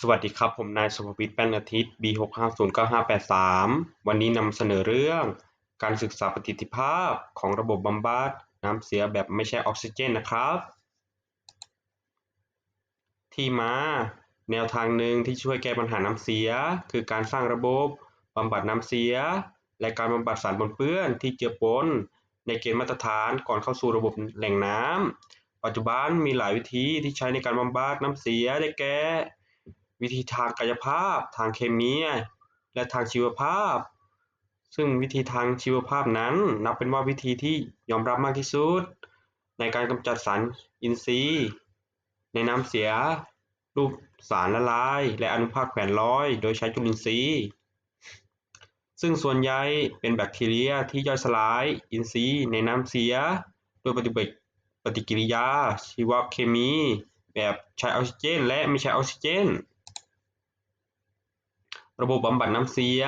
สวัสดีครับ ผมนายสุภวิทย์แป้นอาทิตย์ B6509583 วันนี้นำเสนอเรื่อง การศึกษาประสิทธิภาพของระบบบำบัดน้ำเสียแบบไม่ใช่ออกซิเจนนะครับ ที่มา แนวทางหนึ่งที่ช่วยแก้ปัญหาน้ำเสีย คือการสร้างระบบบำบัดน้ำเสีย และการบำบัดสารปนเปื้อนที่เจือปนในเกณฑ์มาตรฐานก่อนเข้าสู่ระบบแหล่งน้ำปัจจุบันมีหลายวิธีที่ใช้ในการบำบัดน้ำเสียได้แก่ วิธีทางกายภาพ ทางเคมีและทางชีวภาพ ซึ่งวิธีทางชีวภาพนั้น นับเป็นว่าวิธีที่ยอมรับมากที่สุด ในการกำจัดสารอินทรีย์ ในน้ำเสีย รูปสารละลาย และอนุภาคแขวนลอย โดยใช้จุลินทรีย์ ซึ่งส่วนใหญ่เป็นแบคทีเรียที่ย่อยสลาย อินทรีย์ ในน้ำเสีย โดยปฏิบัติปฏิกิริยาชีวเคมี แบบใช้ออกซิเจน และไม่ใช้ออกซิเจน ระบบบำบัดน้ำเสีย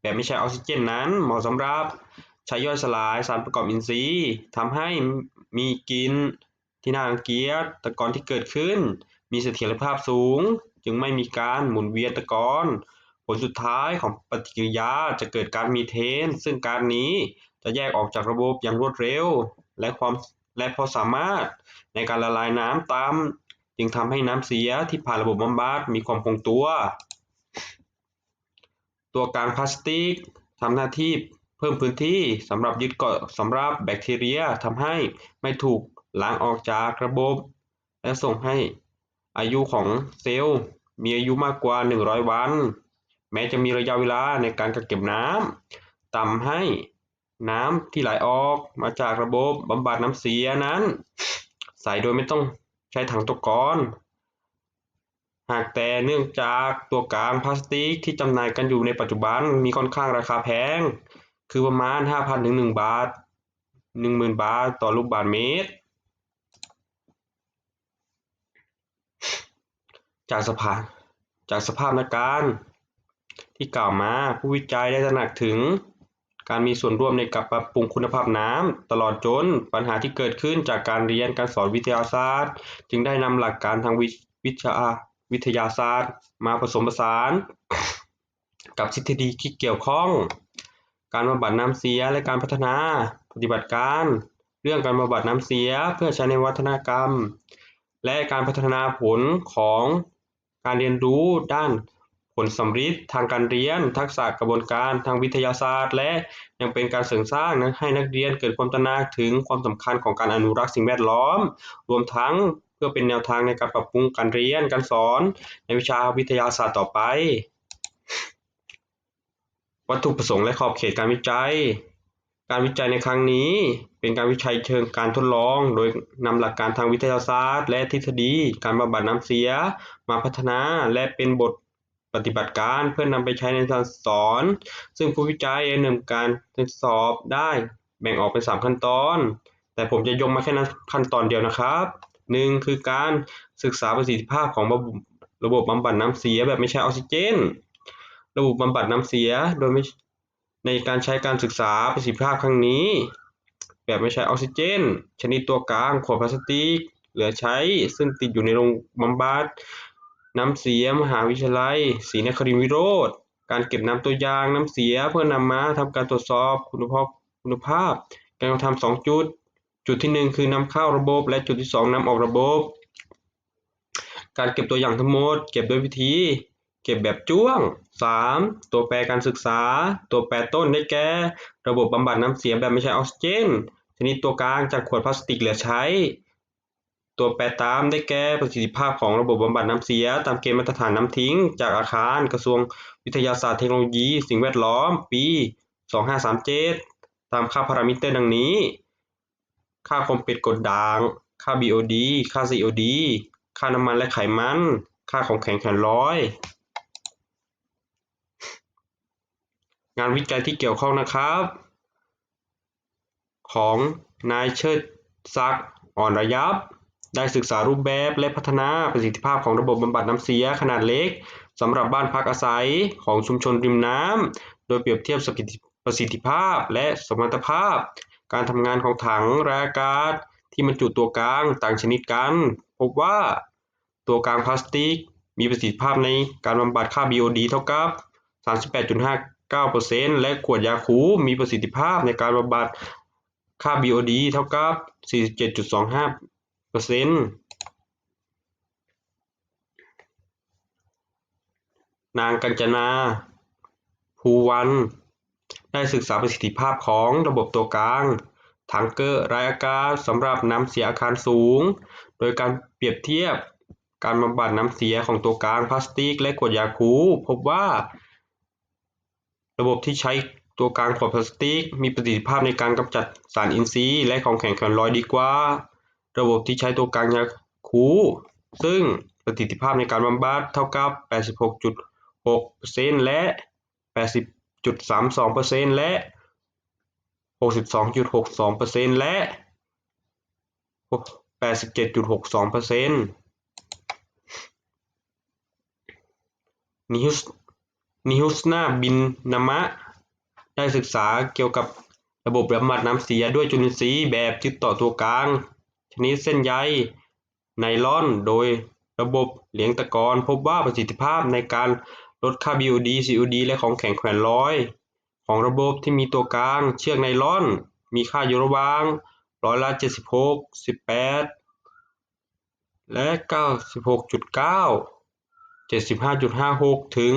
แบบไม่ใช้ออกซิเจนนั้นเหมาะสำหรับใช้ย่อยสลายสารประกอบอินทรีย์ทำให้มีกินที่น่ารังเกียจตะกอนที่เกิดขึ้น มีเสถียรภาพสูง จึงไม่มีการหมุนเวียนตะกอนผลสุดท้ายของปฏิกิริยาจะเกิดกาซมีเทน ซึ่งกาซนี้จะแยกออกจากระบบอย่างรวดเร็ว และความและพอสามารถในการละลายน้ำตาม จึงทำให้น้ำเสียที่ผ่านระบบบำบัดมีความคงตัว ตัวกลางพลาสติกทำหน้าที่เพิ่มพื้นที่สำหรับยึดเกาะสำหรับแบคทีเรียทำให้ไม่ถูกล้างออกจากระบบ และส่งให้อายุของเซลล์มีอายุมากกว่า 100 วัน แม้จะมีระยะเวลาในการกักเก็บน้ำทำให้น้ำที่ไหลออกมาจากระบบบำบัดน้ำเสียนั้น ใสโดยไม่ต้องใช้ถังตะกอน หากแต่เนื่องจากตัวกลางพลาสติกที่จำหน่ายกันอยู่ในปัจจุบันมีค่อนข้างราคาแพง คือประมาณ 5,000ถึง1บาท 10,000 บาทต่อลูกบาศก์เมตร จากสภาจากสภาพการที่กล่าวมาผู้วิจัยได้ตระหนักถึง การมีส่วนร่วมในการปรับปรุงคุณภาพน้ำตลอดจนปัญหาที่เกิดขึ้นจากการเรียนการสอนวิทยาศาสตร์ จึงได้นำหลักการทางวิชา วิทยาศาสตร์ มาผสมผสาน กับทฤษฎีที่เกี่ยวข้อง การบำบัดน้ำเสียและการพัฒนาปฏิบัติการ เรื่องการบำบัดน้ำเสียเพื่อใช้ในวัฒนกรรม และการพัฒนาผลของการเรียนรู้ด้านผลสัมฤทธิ์ทางการเรียน ทักษะกระบวนการทางวิทยาศาสตร์ และยังเป็นการเสริมสร้างให้นักเรียนเกิดความตระหนักถึงความสำคัญของการอนุรักษ์สิ่งแวดล้อม รวมทั้ง เพื่อเป็นแนวทางในการปรับปรุงการเรียนการสอนในวิชาวิทยาศาสตร์ต่อไป วัตถุประสงค์และขอบเขตการวิจัย การวิจัยในครั้งนี้เป็นการวิจัยเชิงการทดลอง โดยนำหลักการทางวิทยาศาสตร์ และทฤษฎีการบำบัดน้ำเสีย มาพัฒนาและเป็นบทปฏิบัติการเพื่อนำไปใช้ในการสอน ซึ่งผู้วิจัยได้นำการทดสอบได้แบ่งออกเป็น 3 ขั้นตอน แต่ผมจะยกมาแค่ขั้นตอนเดียวนะครับ 1. คือการศึกษาประสิทธิภาพของระบบระบบบำบัดน้ำเสียแบบไม่ใช้ออกซิเจน ระบบบำบัดน้ำเสียโดยไม่ในการใช้การศึกษาประสิทธิภาพครั้งนี้ แบบไม่ใช้ออกซิเจน ชนิดตัวกลางขวดพลาสติกเหลือใช้ซึ่งติดอยู่ในโรงบำบัดน้ำเสียมหาวิทยาลัยศรีนครินทรวิโรธการเก็บน้ำตัวอย่างน้ำเสียเพื่อนำมาทำการตรวจสอบคุณภาพคุณภาพ การกระทำสองจุด จุดที่หนึ่งคือนำเข้าระบบ และจุดที่สองนำออกระบบ การเก็บตัวอย่างทั้งหมด เก็บด้วยวิธี เก็บแบบจ้วง 3. ตัวแปรการศึกษา ตัวแปรต้นได้แก่ ระบบบำบัดน้ำเสียแบบไม่ใช้ออกซิเจนชนิดตัวกลางจากขวดพลาสติกเหลือใช้ ตัวแปรตามได้แก่ประสิทธิภาพของระบบบำบัดน้ำเสีย ตามเกณฑ์มาตรฐานน้ำทิ้ง จากอาคารกระทรวงวิทยาศาสตร์เทคโนโลยี สิ่งแวดล้อม ปี 2537 ตามค่าพารามิเตอร์ดังนี้ ค่าความเป็นกรดด่าง ค่า BOD ค่า COD ค่าน้ำมันและไขมัน ค่าของแข็งแข็งร้อย งานวิจัยที่เกี่ยวข้องนะครับ ของนายเชิดศักอ่อนระยับ ได้ศึกษารูปแบบและพัฒนาประสิทธิภาพของระบบบำบัดน้ำเสียขนาดเล็กสำหรับบ้านพักอาศัยของชุมชนริมน้ำ โดยเปรียบเทียบประสิทธิภาพและสมรรถภาพ การทำงานของถังแระอากาศที่บรรจุตัวกลางต่างชนิดกัน พบว่าตัวกลางพลาสติก มีประสิทธิภาพในการบำบัดค่า BOD เท่ากับ 38.59%และขวดยาคูมีประสิทธิภาพในการบำบัดค่า BOD เท่ากับ 47.25%นางกัญจนา ภูวัน ได้ศึกษาประสิทธิภาพของระบบตัวกลางถังเกอร์รายอากาศสำหรับน้ำเสียอาคารสูง โดยการเปรียบเทียบการบำบัดน้ำเสียของตัวกลางพลาสติก และขวดยาคูพบว่า ระบบที่ใช้ตัวกลางขวดพลาสติก มีประสิทธิภาพในการกำจัดสารอินทรีย์ และของแข็งแข็งลอยดีกว่า ระบบที่ใช้ตัวกลางยาคูซึ่งประสิทธิภาพในการบำบัดเท่ากับ 86.6%และ 80.32%และ 62.62%และ 87.62%นิฮุสนิฮุสนาบินนามะ ได้ศึกษาเกี่ยวกับระบบบำบัดน้ำเสียด้วยจุลินทรีย์แบบยึดต่อตัวกลาง ชนิดเส้นใยไนลอน โดยระบบเลี้ยงตะกอนพบว่าประสิทธิภาพในการ ลดค่า BOD COD และของแข็งแขวนลอย ของระบบที่มีตัวกลาง เชือกไนลอน มีค่าอยู่ระหว่างร้อยละ76 18และ96.9 75.56ถึง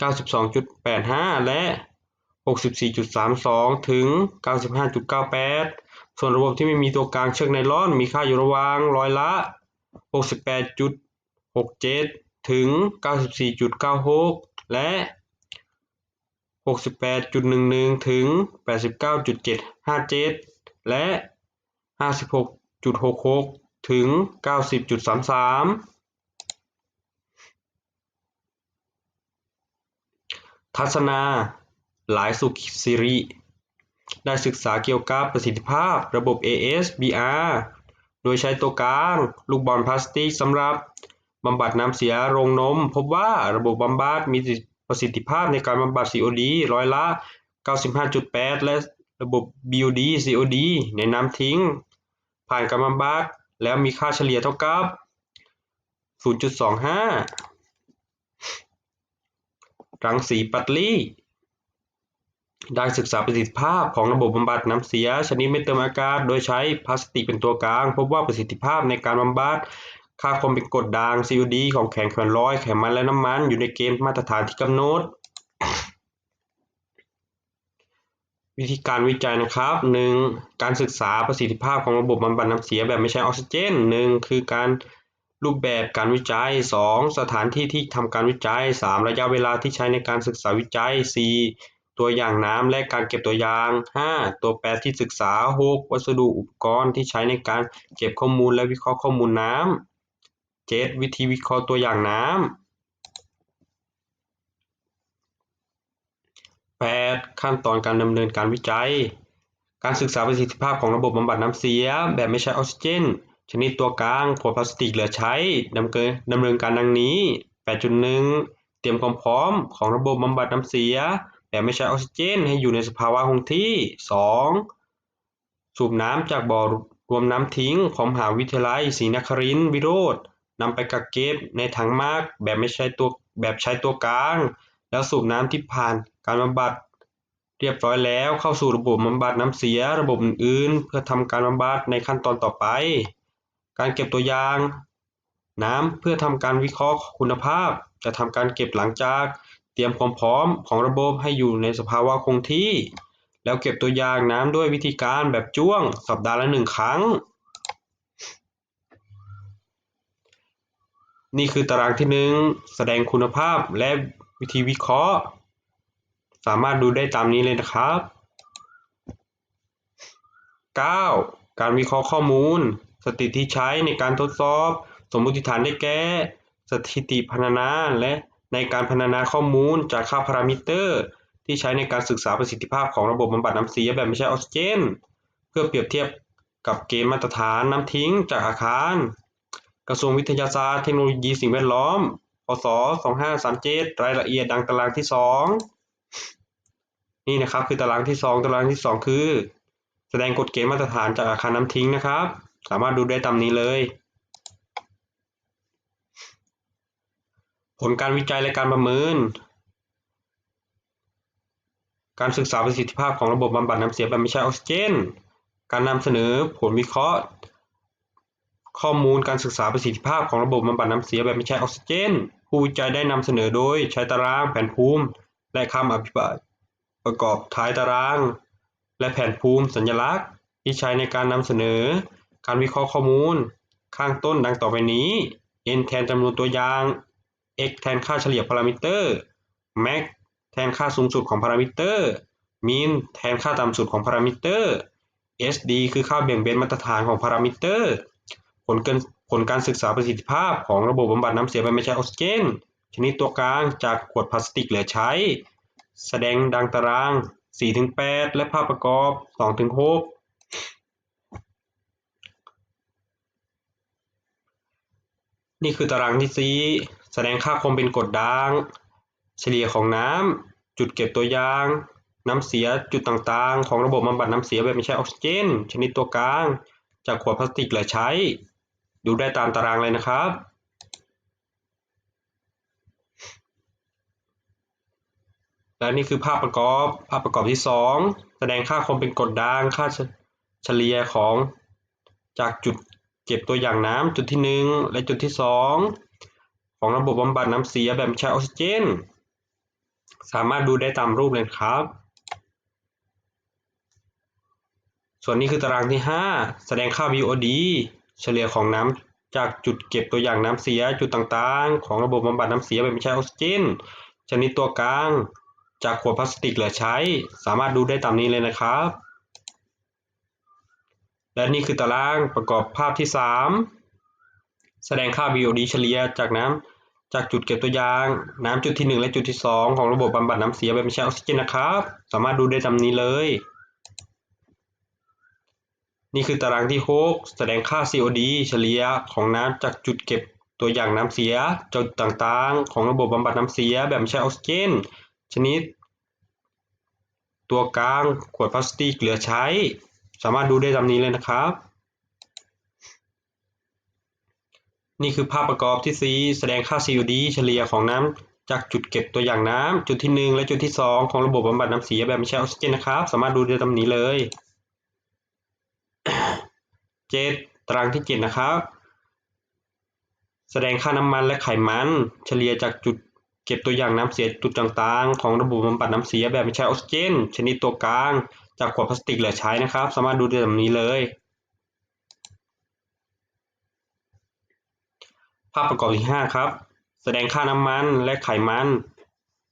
92.85และ64.32ถึง95.98ส่วนระบบที่ไม่มีตัวกลางเชือกไนลอน มีค่าอยู่ระหว่างร้อยละ68.67 ถึง 94.96 และ 68.11 ถึง 89.757 และ 56.66 ถึง 90.33 ทัศนา หลายสุขสิริ ได้ศึกษาเกี่ยวกับประสิทธิภาพระบบ ASBR โดยใช้ตัวกลาง ลูกบอลพลาสติกสำหรับ บำบัดน้ำเสียโรงนม พบว่าระบบบำบัดมีประสิทธิภาพในการบำบัด COD ร้อยละ 95.8 และระบบ BOD COD ในน้ำทิ้ง ผ่านการบำบัดแล้วมีค่าเฉลี่ยเท่ากับ 0.25 รังสีปัตลี่ได้ศึกษาประสิทธิภาพของระบบบำบัดน้ำเสีย ชนิดไม่เติมอากาศโดยใช้พลาสติกเป็นตัวกลาง พบว่าประสิทธิภาพในการบำบัด ค่าความเป็นกรดด่าง COD ของแข็งแขวนลอยไขมันและน้ำมัน อยู่ในเกณฑ์มาตรฐานที่กำหนด วิธีการวิจัยนะครับ 1. การศึกษาประสิทธิภาพของระบบบำบัดน้ำเสียแบบไม่ใช้ออกซิเจน 1. คือการรูปแบบการวิจัย 2. สถานที่ที่ทำการวิจัย 3. ระยะเวลาที่ใช้ในการศึกษาวิจัย 4. ตัวอย่างน้ำและการเก็บตัวอย่าง 5. ตัวแปรที่ศึกษา 6. วัสดุอุปกรณ์ที่ใช้ในการเก็บข้อมูลและวิเคราะห์ข้อมูลน้ำ 7. วิธีวิเคราะห์ตัวอย่างน้ำ 8. ขั้นตอนการดำเนินการวิจัย การศึกษาประสิทธิภาพของระบบบำบัดน้ำเสีย แบบไม่ใช้ออกซิเจน ชนิดตัวกลางขวดพลาสติกเหลือใช้ดำเนินการดังนี้ 8.1 เตรียมความพร้อมของระบบบำบัดน้ำเสีย แบบไม่ใช้ออกซิเจน ให้อยู่ในสภาวะคงที่ 2. สูบน้ำจากบ่อรวมน้ำทิ้งของมหาวิทยาลัยศรีนครินทร์วิโรจน์ นำไปกักเก็บในถังมาร์กแบบไม่ใช้ตัวแบบใช้ตัวกลาง แล้วสูบน้ำที่ผ่านการบำบัดเรียบร้อยแล้วเข้าสู่ระบบบำบัดน้ำเสียระบบอื่นๆ เพื่อทำการบำบัดในขั้นตอนต่อไป การเก็บตัวอย่าง น้ำเพื่อทำการวิเคราะห์คุณภาพ จะทำการเก็บหลังจากเตรียมความพร้อมของระบบให้อยู่ในสภาวะคงที่ แล้วเก็บตัวอย่างน้ำด้วยวิธีการแบบจ้วงสัปดาห์ละหนึ่งครั้ง นี่คือตารางที่หนึ่งแสดงคุณภาพและวิธีวิเคราะห์ สามารถดูได้ตามนี้เลยนะครับ 9. การวิเคราะห์ข้อมูล สถิติที่ใช้ในการทดสอบ สมมติฐานได้แก่สถิติพรรณนาและในการพรรณนาข้อมูลจากค่าพารามิเตอร์ ที่ใช้ในการศึกษาประสิทธิภาพของระบบบำบัดน้ำเสียแบบไม่ใช้ออกซิเจน เพื่อเปรียบเทียบกับเกณฑ์มาตรฐานน้ำทิ้งจากอาคาร กระทรวงวิทยาศาสตร์เทคโนโลยีสิ่งแวดล้อม พศ 2537 รายละเอียดดังตารางที่ 2 นี่นะครับคือตารางที่ 2 ตารางที่ 2 คือ แสดงกฎเกณฑ์มาตรฐานจากอาคารน้ำทิ้งนะครับ สามารถดูได้ตามนี้เลย ผลการวิจัยและการประเมิน การศึกษาประสิทธิภาพของระบบบำบัดน้ำเสียแบบไม่ใช้ออกซิเจน การนำเสนอผลวิเคราะห์ ข้อมูลการศึกษาประสิทธิภาพของระบบบำบัดน้ำเสียแบบไม่ใช้ออกซิเจน ผู้วิจัยได้นำเสนอโดยใช้ตารางแผนภูมิ และคำอธิบายประกอบท้ายตาราง และแผนภูมิสัญลักษณ์ ที่ใช้ในการนำเสนอ การวิเคราะห์ข้อมูล ข้างต้นดังต่อไปนี้ n แทนจำนวนตัวอย่าง x แทนค่าเฉลี่ยพารามิเตอร์ max แทนค่าสูงสุดของพารามิเตอร์ min แทนค่าต่ำสุดของพารามิเตอร์ sd คือค่าเบี่ยงเบนมาตรฐานของพารามิเตอร์ ผลการผลการศึกษาประสิทธิภาพของระบบบำบัดน้ำเสียแบบไม่ใช้ออกซิเจน ชนิดตัวกลางจากขวดพลาสติกเหลือใช้ แสดงดังตาราง 4-8 และภาพประกอบ 2-6นี่คือตารางที่4แสดงค่าความเป็นกรดด่าง เฉลี่ยของน้ำจุดเก็บตัวอย่าง น้ำเสียจุดต่างๆ ของระบบบำบัดน้ำเสียแบบไม่ใช้ออกซิเจน ชนิดตัวกลาง จากขวดพลาสติกเหลือใช้ ดูได้ตามตารางเลยนะครับและนี่คือภาพประกอบ ภาพประกอบที่ 2 แสดงค่าความเป็นกรดด่าง ค่าเฉลี่ยของจากจุดเก็บตัวอย่างน้ำจุดที่ 1 และจุดที่ 2 ของระบบบำบัดน้ำเสียแบบไม่ใช้ออกซิเจน สามารถดูได้ตามรูปเลยครับ ส่วนนี้คือตารางที่ 5 แสดงค่า VOD เฉลี่ยของน้ำจากจุดเก็บตัวอย่างน้ำเสียจุดต่างๆ ของระบบบำบัดน้ำเสียแบบไม่ใช้ออกซิเจนชนิดตัวกลาง จากขวดพลาสติกเหลือใช้ สามารถดูได้ตามนี้เลยนะครับ และนี่คือตารางประกอบภาพที่ 3 แสดงค่า VOD เฉลี่ยจากน้ำจากจุดเก็บตัวอย่างน้ำจุดที่ 1 และจุดที่ 2 ของระบบบำบัดน้ำเสียแบบไม่ใช้ออกซิเจนนะครับ สามารถดูได้ตามนี้เลย นี่คือตารางที่ 6 แสดงค่า COD เฉลี่ยของน้ำจากจุดเก็บตัวอย่างน้ำเสียจุดต่างๆ ของระบบบำบัดน้ำเสียแบบไม่ใช้ออกซิเจนชนิด ตัวกลางขวดพลาสติกเหลือใช้ สามารถดูได้ตามนี้เลยนะครับ นี่คือภาพประกอบที่ 4 แสดงค่า COD เฉลี่ยของน้ำจากจุดเก็บตัวอย่างน้ำจุดที่ 1 และจุดที่ 2 ของระบบบำบัดน้ำเสียแบบไม่ใช้ออกซิเจนนะครับ สามารถดูได้ตามนี้เลย 7ตารางที่7นะครับ แสดงค่าน้ำมันและไขมัน เฉลี่ยจากจุดเก็บตัวอย่างน้ำเสียจุดต่างๆ ของระบบบำบัดน้ำเสียแบบไม่ใช้ออกซิเจน ชนิดตัวกลาง จากขวดพลาสติกเหลือใช้นะครับ สามารถดูได้แบบนี้เลย ภาพประกอบที่ 5 ครับ แสดงค่าน้ำมันและไขมัน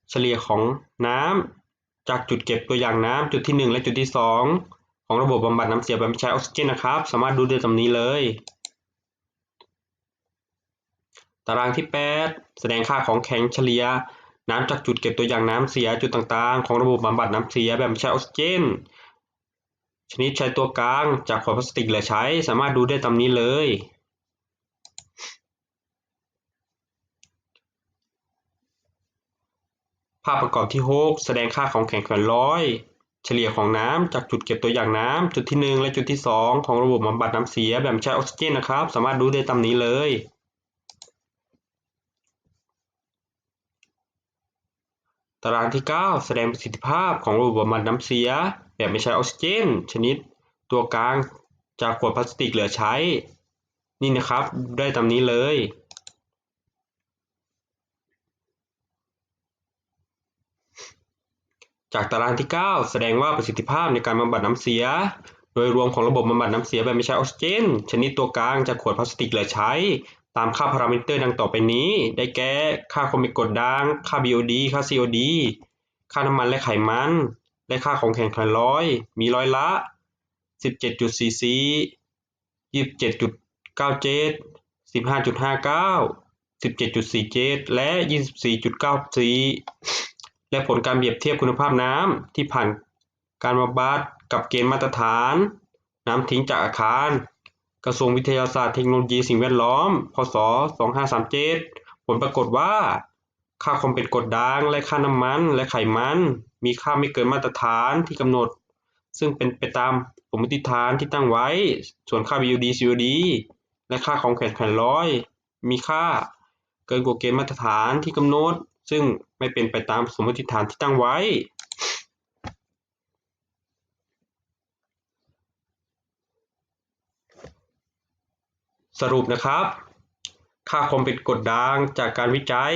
เฉลี่ยของน้ำจากจุดเก็บตัวอย่างน้ำจุดที่ 1 และจุดที่ 2 ของระบบบำบัดน้ำเสียแบบไม่ใช้ออกซิเจนนะครับ สามารถดูได้ตามนี้เลย ตารางที่ 8 แสดงค่าของแข็งเฉลี่ยน้ำจากจุดเก็บตัวอย่างน้ำเสียจุดต่างๆ ของระบบบำบัดน้ำเสียแบบไม่ใช้ออกซิเจน ชนิดใช้ตัวกลางจากขวดพลาสติกเหลือใช้ สามารถดูได้ตามนี้เลยภาพประกอบที่ 6 แสดงค่าของแข็งเกินร้อย เฉลี่ยของน้ำจากจุดเก็บตัวอย่างน้ำจุดที่ 1 และจุดที่ 2 ของระบบบำบัดน้ำเสียแบบไม่ใช้ออกซิเจนนะครับ สามารถดูได้ตามนี้เลย ตารางที่ 9 แสดงประสิทธิภาพของระบบบำบัดน้ำเสีย แบบไม่ใช้ออกซิเจน ชนิด ตัวกลางจากขวดพลาสติกเหลือใช้ นี่นะครับได้ตามนี้เลย จากตารางที่ 9 แสดงว่าประสิทธิภาพในการบำบัดน้ำเสีย โดยรวมของระบบบำบัดน้ำเสียแบบไม่ใช้ออกซิเจน ชนิดตัวกลางจากขวดพลาสติกเหลือใช้ ตามค่าพารามิเตอร์ดังต่อไปนี้ ได้แก่ค่าความเป็นกรดด่าง ค่า BOD ค่า COD ค่าน้ำมันและไขมัน และค่าของแข็งขันร้อย มีร้อยละ 17.44 27.97 15.59 17.47 และ 24.94 และผลการเปรียบเทียบคุณภาพน้ำที่ผ่านการบำบัดกับเกณฑ์มาตรฐาน น้ำทิ้งจากอาคาร กระทรวงวิทยาศาสตร์เทคโนโลยีสิ่งแวดล้อม พศ 2537 ผลปรากฏว่า ค่าความเป็นกรดด่างและค่าน้ำมันและไขมัน มีค่าไม่เกินมาตรฐานที่กำหนด ซึ่งเป็นไปตามสมมติฐานที่ตั้งไว้ ส่วนค่า BUD COD และค่าของแข็งแผ่นร้อย มีค่าเกินกว่าเกณฑ์มาตรฐานที่กำหนด ซึ่งไม่เป็นไปตามสมมติฐานที่ตั้งไว้ สรุปนะครับ ค่าความเป็นกดดางจากการวิจัย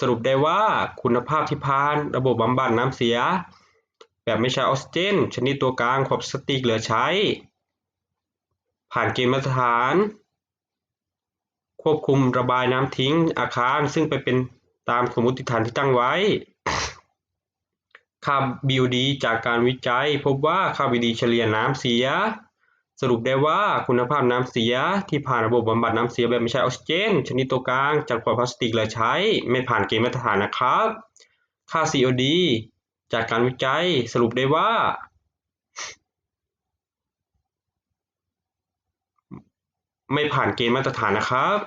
สรุปได้ว่าคุณภาพที่ผ่านระบบบำบัดน้ำเสีย แบบไม่ใช้ออกซิเจน ชนิดตัวกลางขวดพลาสติกเหลือใช้ ผ่านเกณฑ์มาตรฐาน ควบคุมระบายน้ำทิ้งอาคารซึ่งไปเป็นตามสมมติฐานที่ตั้งไว้ ค่า BOD จากการวิจัย พบว่าค่า BOD เฉลี่ยน้ำเสีย สรุปได้ว่าคุณภาพน้ำเสียที่ผ่านระบบบำบัดน้ำเสียแบบไม่ใช้ออกซิเจน ชนิดตัวกลางจากขวดพลาสติกเหลือใช้ ไม่ผ่านเกณฑ์มาตรฐานนะครับ ค่า COD จากการวิจัยสรุปได้ว่า ไม่ผ่านเกณฑ์มาตรฐานนะครับ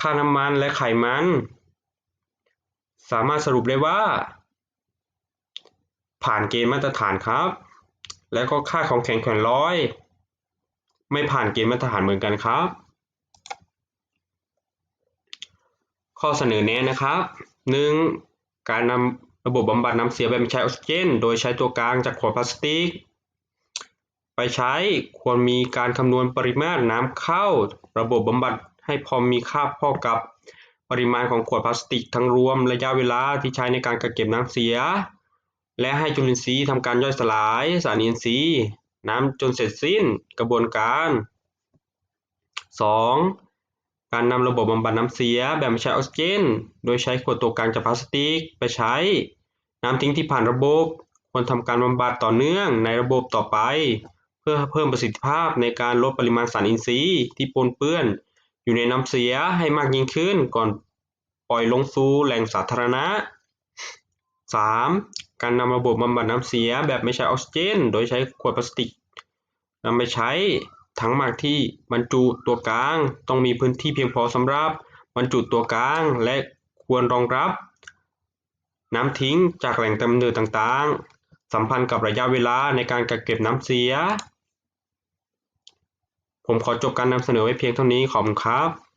ค่าน้ำมันและไขมัน สามารถสรุปได้ว่า ผ่านเกณฑ์มาตรฐานครับ แล้วก็ค่าของแข็งแข็งร้อย ไม่ผ่านเกณฑ์มาตรฐานเหมือนกันครับ ข้อเสนอแนะนะครับ 1. การนำระบบบำบัดน้ำเสียแบบไม่ใช้ออกซิเจน โดยใช้ตัวกลางจากขวดพลาสติก ไปใช้ควรมีการคำนวณปริมาตรน้ำเข้า ระบบบำบัดให้พอมีค่าพอกับปริมาณของขวดพลาสติกทั้งรวมระยะเวลาที่ใช้ในการกักเก็บน้ำเสีย และให้จุลินทรีย์ทำการย่อยสลายสารอินทรีย์น้ำจนเสร็จสิ้นกระบวนการ 2. การนำระบบบำบัดน้ำเสียแบบไม่ใช้ออกซิเจน โดยใช้ขวดตัวกลางจากพลาสติกไปใช้ น้ำทิ้งที่ผ่านระบบควรทำการบำบัดต่อเนื่องในระบบต่อไป เพื่อเพิ่มประสิทธิภาพในการลดปริมาณสารอินทรีย์ที่ปนเปื้อน อยู่ในน้ำเสียให้มากยิ่งขึ้นก่อนปล่อยลงสู่แหล่งสาธารณะ 3. การนำระบบบำบัดน้ำเสียแบบไม่ใช้ออกซิเจน โดยใช้ขวดพลาสติกนำไปใช้ถังหมักที่บรรจุตัวกลาง ต้องมีพื้นที่เพียงพอสำหรับบรรจุตัวกลาง และควรรองรับ น้ำทิ้งจากแหล่งกำเนิดต่างๆ สัมพันธ์กับระยะเวลาในการกักเก็บน้ำเสีย ผมขอจบการนำเสนอไว้เพียงเท่านี้ ขอบคุณครับ